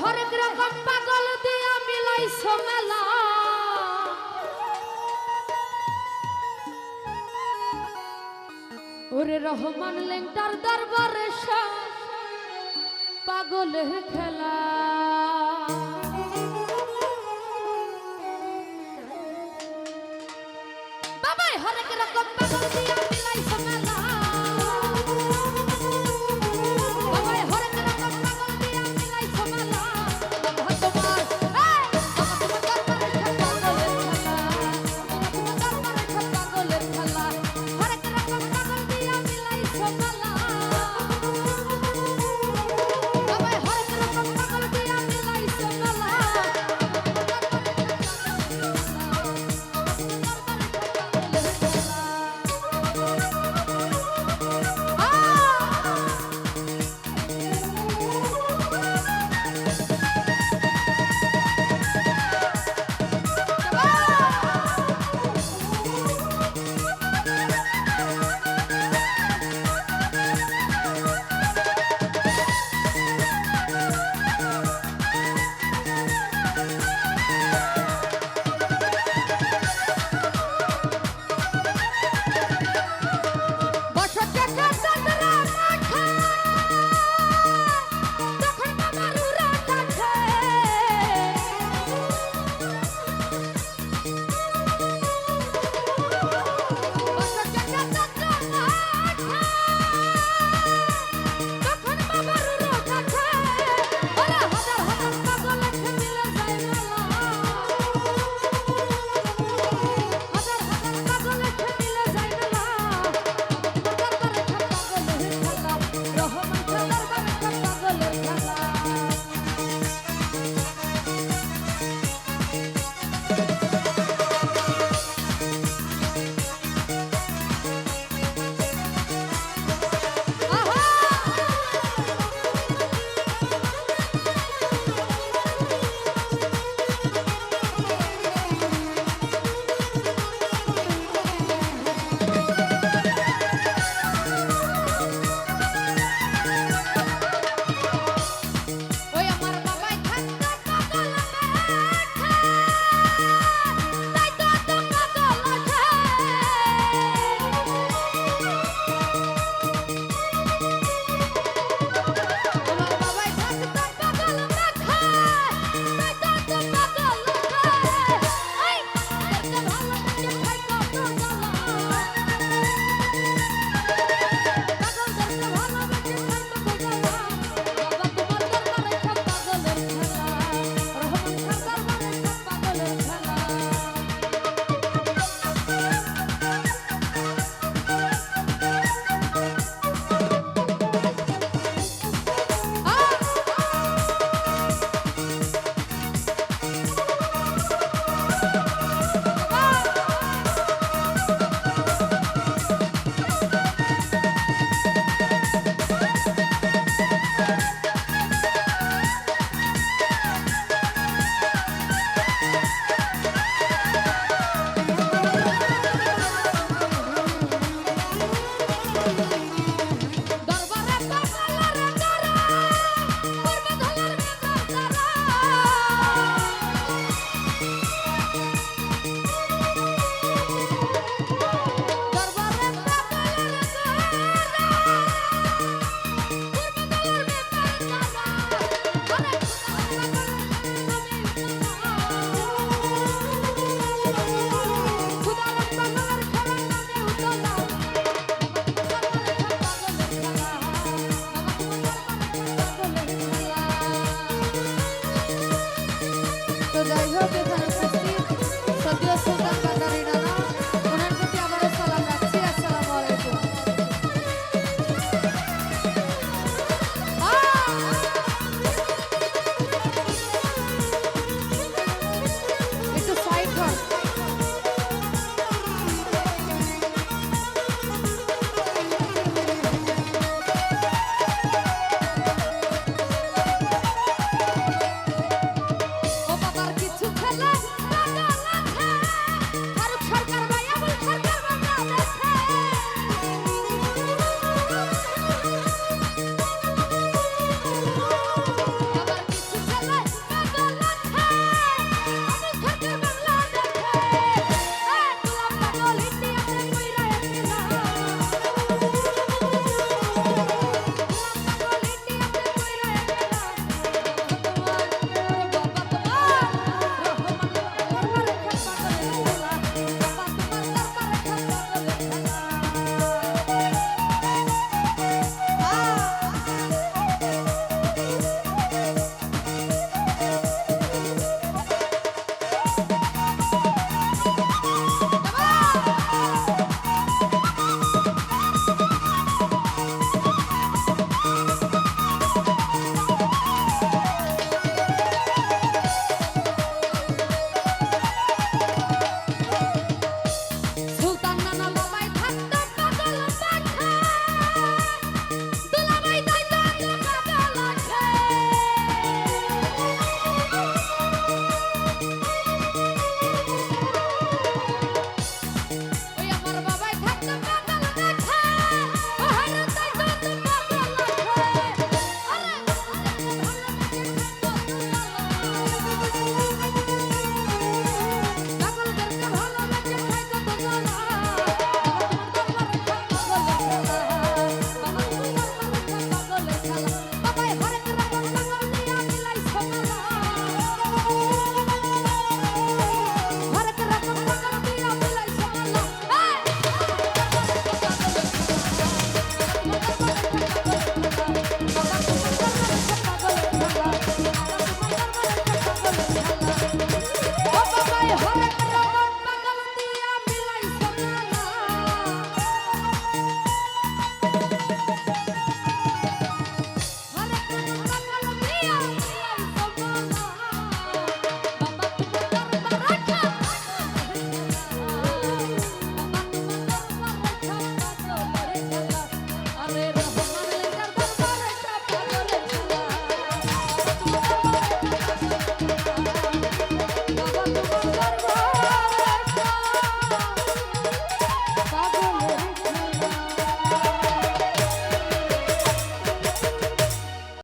হরেক রকম পাগল দিয়া মিলাইছো মেলা। ওরে রহমান লেংটার দরবারে পাগলের খেলা। বাবাই, হরেক রকম পাগল দিয়া